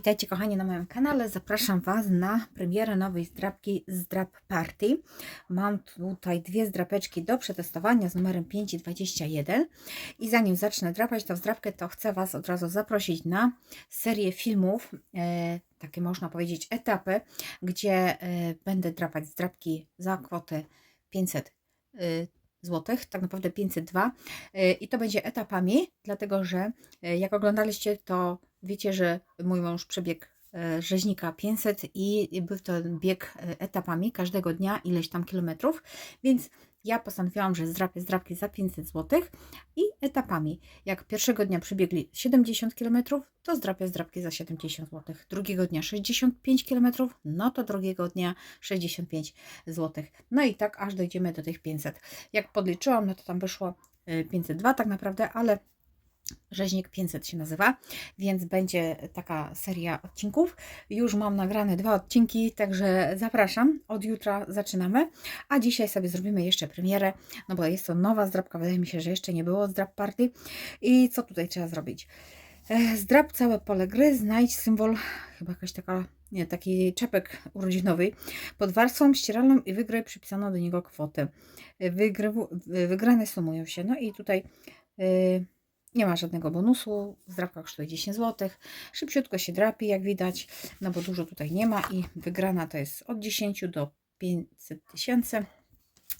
Witajcie kochani na moim kanale. Zapraszam Was na premierę nowej zdrapki Zdrap Party. Mam tutaj dwie zdrapeczki do przetestowania z numerem 5 i 21. I zanim zacznę drapać tą zdrapkę, to chcę Was od razu zaprosić na serię filmów, e, takie można powiedzieć etapy, gdzie e, będę drapać zdrapki za kwotę 500 e, złotych, tak naprawdę 502 E, i to będzie etapami, dlatego że e, jak oglądaliście, to wiecie, że mój mąż przebiegł e, rzeźnika 500 i był to bieg e, etapami każdego dnia ileś tam kilometrów, więc ja postanowiłam, że zdrapię zdrapki za 500 zł i etapami. Jak pierwszego dnia przebiegli 70 km, to zdrapię zdrapki za 70 zł. Drugiego dnia 65 km, no to drugiego dnia 65 zł. No i tak aż dojdziemy do tych 500. Jak podliczyłam, no to tam wyszło y, 502 tak naprawdę, ale Rzeźnik 500 się nazywa, więc będzie taka seria odcinków. Już mam nagrane dwa odcinki, także zapraszam. Od jutra zaczynamy, a dzisiaj sobie zrobimy jeszcze premierę, no bo jest to nowa zdrapka, wydaje mi się, że jeszcze nie było zdrap party. I co tutaj trzeba zrobić? Zdrap całe pole gry, znajdź symbol, chyba jakaś taka, nie, taki czepek urodzinowy, pod warstwą ścieralną i wygraj przypisaną do niego kwotę. E, Wygrywu, wy- wygrane sumują się, no i tutaj... y, nie ma żadnego bonusu, zdrapka kosztuje 10 zł. Szybciutko się drapi, jak widać, no bo dużo tutaj nie ma i wygrana to jest od 10 do 500 tysięcy.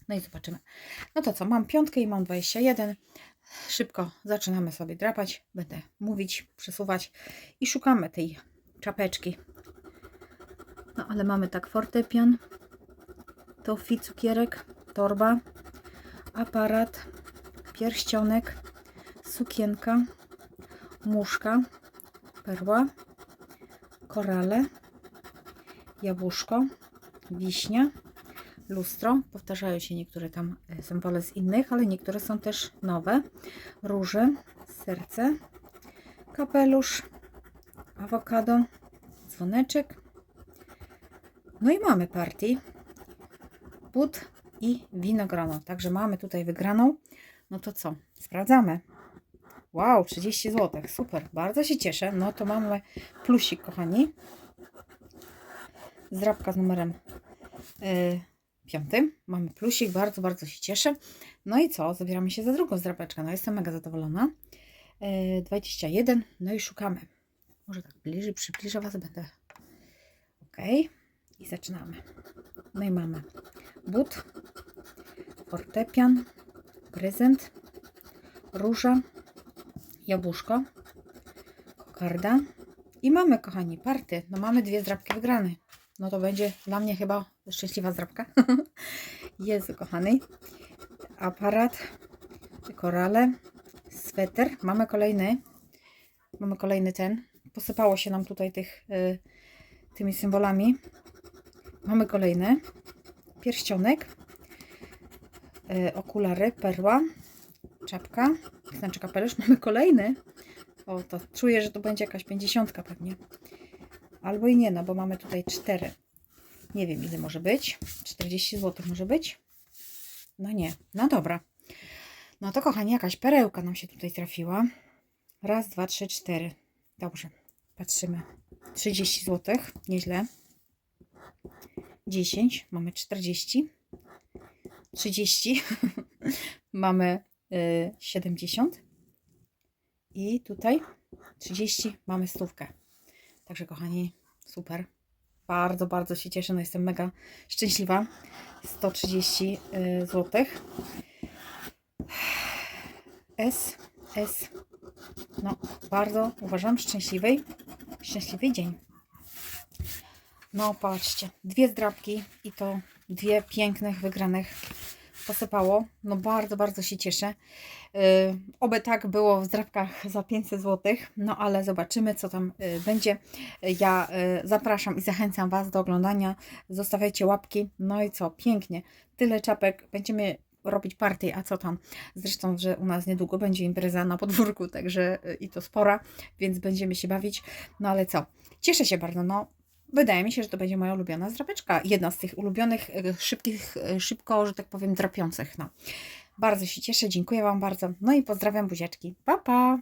No i zobaczymy. No to co, mam piątkę i mam 21. Szybko zaczynamy sobie drapać. Będę mówić, przesuwać i szukamy tej czapeczki. No ale mamy tak fortepian, tofi, cukierek, torba, aparat, pierścionek, sukienka, muszka, perła, korale, jabłuszko, wiśnia, lustro. Powtarzają się niektóre tam e, symbole z innych, ale niektóre są też nowe. Róże, serce, kapelusz, awokado, dzwoneczek. No i mamy party, but i winogrono. Także mamy tutaj wygraną. No to co? Sprawdzamy. Wow, 30 zł. Super, bardzo się cieszę. No to mamy plusik, kochani. Zdrabka z numerem y, piątym. Mamy plusik, bardzo, bardzo się cieszę. No i co? Zabieramy się za drugą zdrapeczkę. No jestem mega zadowolona. Y, 21. No i szukamy. Może tak bliżej, przybliżę Was będę. Ok. I zaczynamy. No i mamy but, fortepian, prezent, róża, jabłuszko, kokarda i mamy, kochani, party. No mamy dwie zdrabki wygrane. No to będzie dla mnie chyba szczęśliwa zdrabka. Jezu, kochany. Aparat, korale, sweter. Mamy kolejny. Mamy kolejny ten. Posypało się nam tutaj tych y, tymi symbolami. Mamy kolejny. Pierścionek. Y, okulary, perła, czapka, znaczy kapelusz. Mamy kolejny. O, to czuję, że to będzie jakaś pięćdziesiątka pewnie. Albo i nie, no bo mamy tutaj cztery. Nie wiem, ile może być. 40 zł może być? No nie. No dobra. No to kochani, jakaś perełka nam się tutaj trafiła. Raz, dwa, trzy, cztery. Dobrze. Patrzymy. 30 zł. Nieźle. 10. Mamy 40. 30. mamy 70 i tutaj 30 mamy stówkę. Także kochani, super. Bardzo, bardzo się cieszę. No jestem mega szczęśliwa. 130 y, zł. S, S. No, bardzo uważam szczęśliwy, szczęśliwy dzień. No, patrzcie, dwie zdrabki i to dwie pięknych, wygranych posypało. No bardzo, bardzo się cieszę. Yy, oby tak było w zdrabkach za 500 zł, no ale zobaczymy, co tam yy, będzie. Ja yy, zapraszam i zachęcam Was do oglądania. Zostawiajcie łapki. No i co, pięknie. Tyle czapek. Będziemy robić partię, a co tam. Zresztą, że u nas niedługo będzie impreza na podwórku, także yy, i to spora, więc będziemy się bawić. No ale co, cieszę się bardzo. No, Wydaje mi się, że to będzie moja ulubiona zdrapeczka. Jedna z tych ulubionych, e, szybkich, e, szybko, że tak powiem, drapiących. No. Bardzo się cieszę, dziękuję Wam bardzo. No i pozdrawiam buziaczki. Pa, pa!